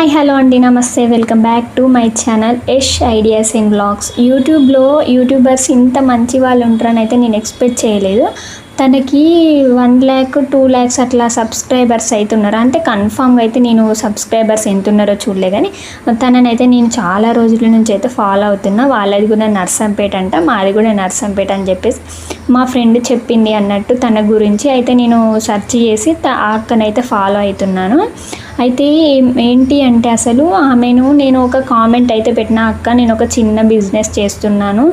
Hi hello అండి నమస్తే welcome back to my channel Yash ideas and vlogs యూట్యూబ్లో YouTubers ఇంత మంచి వాళ్ళు ఉంటారని అయితే నేను ఎక్స్పెక్ట్ చేయలేదు. తనకి వన్ ల్యాక్ టూ ల్యాక్స్ అట్లా సబ్స్క్రైబర్స్ అవుతున్నారు అంటే కన్ఫామ్గా అయితే నేను సబ్స్క్రైబర్స్ ఎంత ఉన్నారో చూడలే కానీ తననైతే నేను చాలా రోజుల నుంచి అయితే ఫాలో అవుతున్నా. వాళ్ళది కూడా నర్సంపేట అంట మాది కూడా నర్సంపేట అని చెప్పేసి. మా ఫ్రెండ్ చెప్పింది అన్నట్టు తన గురించి. అయితే నేను సెర్చ్ చేసి త- ఆ అక్కనైతే ఫాలో అవుతున్నాను అయితే ఏంటి అంటే అసలు ఆమెను నేను ఒక కామెంట్ అయితే పెట్టిన అక్క నేను ఒక చిన్న బిజినెస్ చేస్తున్నాను.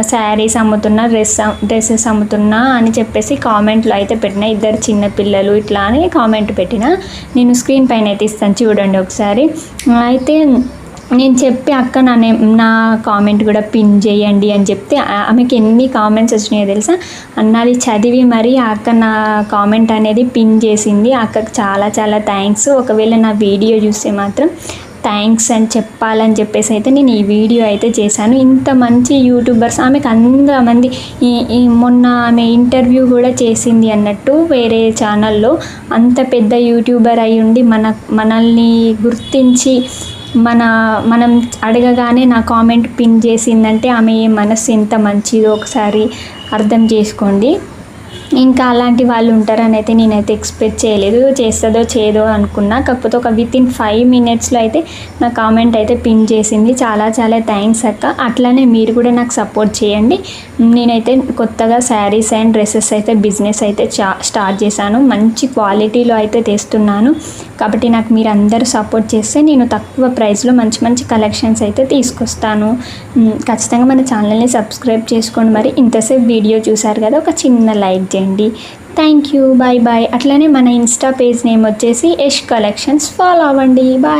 శారీస్ అమ్ముతున్నా డ్రెస్ డ్రెస్సెస్ అమ్ముతున్నా అని చెప్పేసి కామెంట్లో అయితే పెట్టిన. ఇద్దరు చిన్న పిల్లలు ఇట్లా అని కామెంట్ పెట్టిన. నేను స్క్రీన్ పైన అయితే ఇస్తాను చూడండి ఒకసారి. అయితే నేను చెప్పి అక్క నా నా కామెంట్ కూడా పిన్ చేయండి అని చెప్తే ఆమెకి ఎన్ని కామెంట్స్ వచ్చినాయో తెలుసా? అన్నది చదివి మరి ఆ అక్క నా కామెంట్ అనేది పిన్ చేసింది. అక్కకు చాలా చాలా థ్యాంక్స్ ఒకవేళ నా వీడియో చూస్తే మాత్రం థ్యాంక్స్ అని చెప్పాలని చెప్పేసి అయితే నేను ఈ వీడియో అయితే చేశాను. ఇంత మంచి యూట్యూబర్స్ ఆమెకు అంతమంది ఈ ఈ మొన్న ఆమె ఇంటర్వ్యూ కూడా చేసింది అన్నట్టు వేరే ఛానల్లో అంత పెద్ద యూట్యూబర్ అయి ఉండి మన మనల్ని గుర్తించి మన మనం అడగగానే నా కామెంట్ పిన్ చేసిందంటే ఆమె మనసు ఎంత మంచిదో ఒకసారి అర్థం చేసుకోండి. ఇంకా అలాంటి వాళ్ళు ఉంటారని అయితే నేనైతే ఎక్స్పెక్ట్ చేయలేదు. చేస్తుందో చేయదో అనుకున్నా. కాకపోతే ఒక విత్ ఇన్ ఫైవ్ మినిట్స్లో అయితే నా కామెంట్ అయితే పిన్ చేసింది. చాలా చాలా థ్యాంక్స్ అక్క. అట్లానే మీరు కూడా నాకు సపోర్ట్ చేయండి. నేనైతే కొత్తగా శారీస్ అండ్ డ్రెస్సెస్ అయితే బిజినెస్ అయితే చా స్టార్ట్ చేశాను. మంచి క్వాలిటీలో అయితే తెస్తున్నాను. కాబట్టి నాకు మీరు అందరూ సపోర్ట్ చేస్తే నేను తక్కువ ప్రైస్లో మంచి మంచి కలెక్షన్స్ అయితే తీసుకొస్తాను. ఖచ్చితంగా మన ఛానల్ని సబ్స్క్రైబ్ చేసుకోండి. మరి ఇంతసేపు వీడియో చూసారు కదా ఒక చిన్న లైక్ చేయండి థ్యాంక్ యూ బాయ్ బాయ్ అట్లనే మన ఇన్స్టా పేజ్ నేమ్ వచ్చేసి యష్ కలెక్షన్స్ ఫాలో అవ్వండి. బాయ్